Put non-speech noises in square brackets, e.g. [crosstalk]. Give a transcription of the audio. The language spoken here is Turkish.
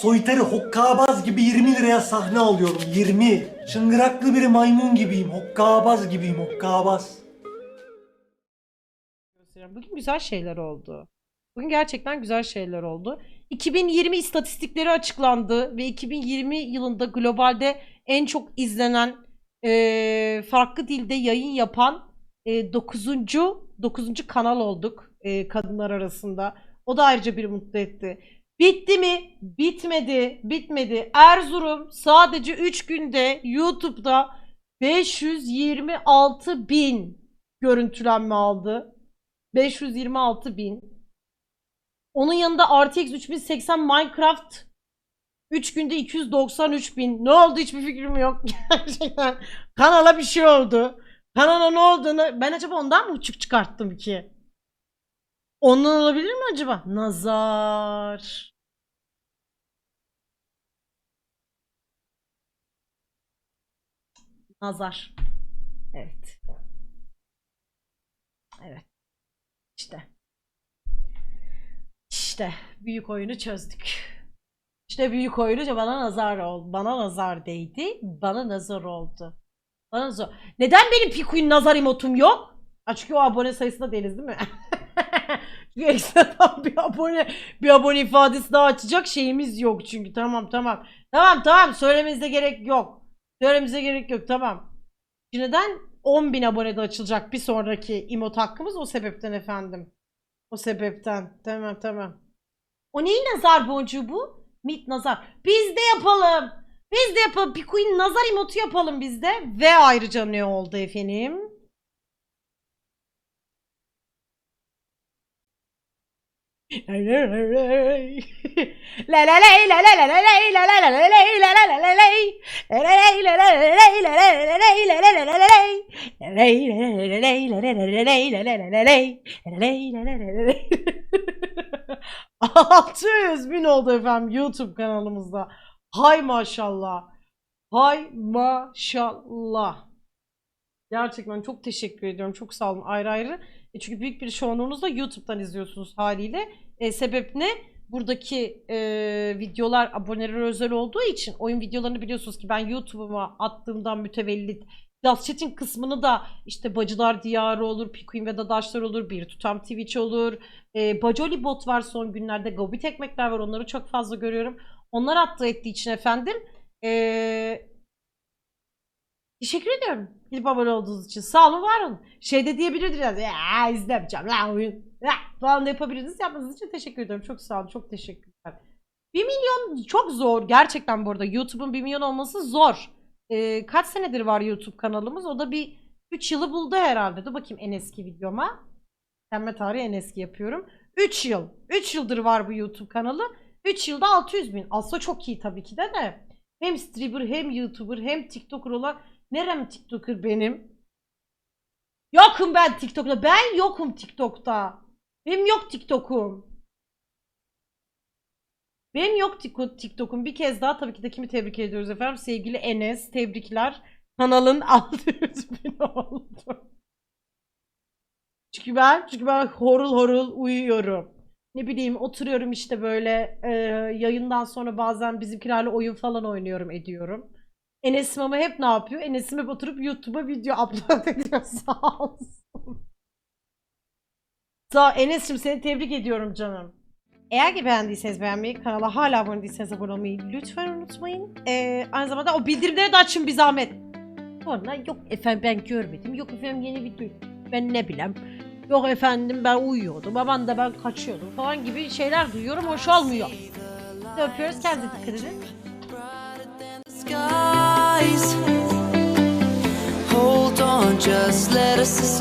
Soytarı hokkabaz gibi 20 liraya sahne alıyorum 20. Çıngıraklı bir maymun gibiyim hokkabaz gibiyim hokkabaz. Bugün güzel şeyler oldu. Bugün gerçekten güzel şeyler oldu. 2020 istatistikleri açıklandı ve 2020 yılında globalde en çok izlenen eee, farklı dilde yayın yapan 9. 9. kanal olduk eee, kadınlar arasında. O da ayrıca bir mutlu etti. Bitti mi? Bitmedi. Bitmedi. Erzurum sadece 3 günde YouTube'da 526 bin görüntülenme aldı. 526 bin. Onun yanında RTX 3080 Minecraft 3 günde 293 bin. Ne oldu hiçbir fikrim yok. [laughs] Gerçekten kanala bir şey oldu. Kanala ne olduğunu ben acaba ondan mı uçuk çıkarttım ki? Ondan olabilir mi acaba? Nazar. Nazar. Evet. Evet. İşte. İşte büyük oyunu çözdük. İşte büyük oyunu bana nazar oldu. Bana nazar değdi. Bana nazar oldu. Bana nazar. Neden benim Pikuin nazar emotum yok? Ha çünkü o abone sayısında değiliz değil mi? [laughs] [laughs] çünkü ekstradan bir abone bir abone ifadesi daha açacak şeyimiz yok çünkü. Tamam tamam. Tamam tamam söylemenize gerek yok. Söylememize gerek yok tamam. Şimdi neden 10.000 abonede açılacak bir sonraki emot hakkımız o sebepten efendim. O sebepten. Tamam tamam. O neyin nazar boncuğu bu? Mit nazar. Biz de yapalım. Biz de yapalım. Pikuin nazar emotu yapalım biz de. Ve ayrıca ne oldu efendim? 600 bin oldu efendim YouTube kanalımızda. Hay maşallah. Hay maşallah. Gerçekten çok teşekkür ediyorum. Çok sağ olun ayrı ayrı. E çünkü büyük bir çoğunluğunuz da YouTube'dan izliyorsunuz haliyle. E, sebep ne? Buradaki e, videolar abonelere özel olduğu için oyun videolarını biliyorsunuz ki ben YouTube'uma attığımdan mütevellit Just Chat'in kısmını da işte Bacılar Diyarı olur, Pikuin ve Dadaşlar olur, Bir Tutam Twitch olur. E, Bacoli Bot var son günlerde, Gobit Ekmekler var onları çok fazla görüyorum. Onlar attığı ettiği için efendim e, Teşekkür ediyorum. Gidip abone olduğunuz için. Sağ olun, var olun. Şey de diyebilirdiniz. Ya izlemeyeceğim lan oyun. Ya, falan da yapabilirdiniz. Yapmanız için teşekkür ediyorum. Çok sağ olun. Çok teşekkürler. 1 milyon çok zor. Gerçekten bu arada. YouTube'un 1 milyon olması zor. Ee, kaç senedir var YouTube kanalımız? O da bir 3 yılı buldu herhalde. Dur bakayım en eski videoma. Pembe tarihi en eski yapıyorum. 3 yıl. 3 yıldır var bu YouTube kanalı. 3 yılda 600 bin. Aslında çok iyi tabii ki de de. Hem streamer hem YouTuber hem TikToker olan Nerem TikToker benim? Yokum ben TikTok'ta. Ben yokum TikTok'ta. Benim yok TikTok'um. Benim yok Tik- TikTok'um. Bir kez daha tabii ki de kimi tebrik ediyoruz efendim? Sevgili Enes. Tebrikler. Kanalın [laughs] 600 bin oldu. Çünkü ben, çünkü ben horul horul uyuyorum. Ne bileyim oturuyorum işte böyle e, yayından sonra bazen bizimkilerle oyun falan oynuyorum ediyorum. Enes Mama hep ne yapıyor? Enes'im hep oturup YouTube'a video upload [laughs] ediyor sağ olsun. Sağ. Enes'cim seni tebrik ediyorum canım. Eğer ki beğendiyseniz beğenmeyi, kanala hala abone değilseniz abone olmayı lütfen unutmayın. Ee, aynı zamanda o bildirimleri de açın bir zahmet. Sonra yok efendim ben görmedim, yok efendim yeni video, ben ne bileyim. Yok efendim ben uyuyordum, aman da ben kaçıyordum falan gibi şeyler duyuyorum, hoş olmuyor. Öpüyoruz, kendinize dikkat edin. Just let us.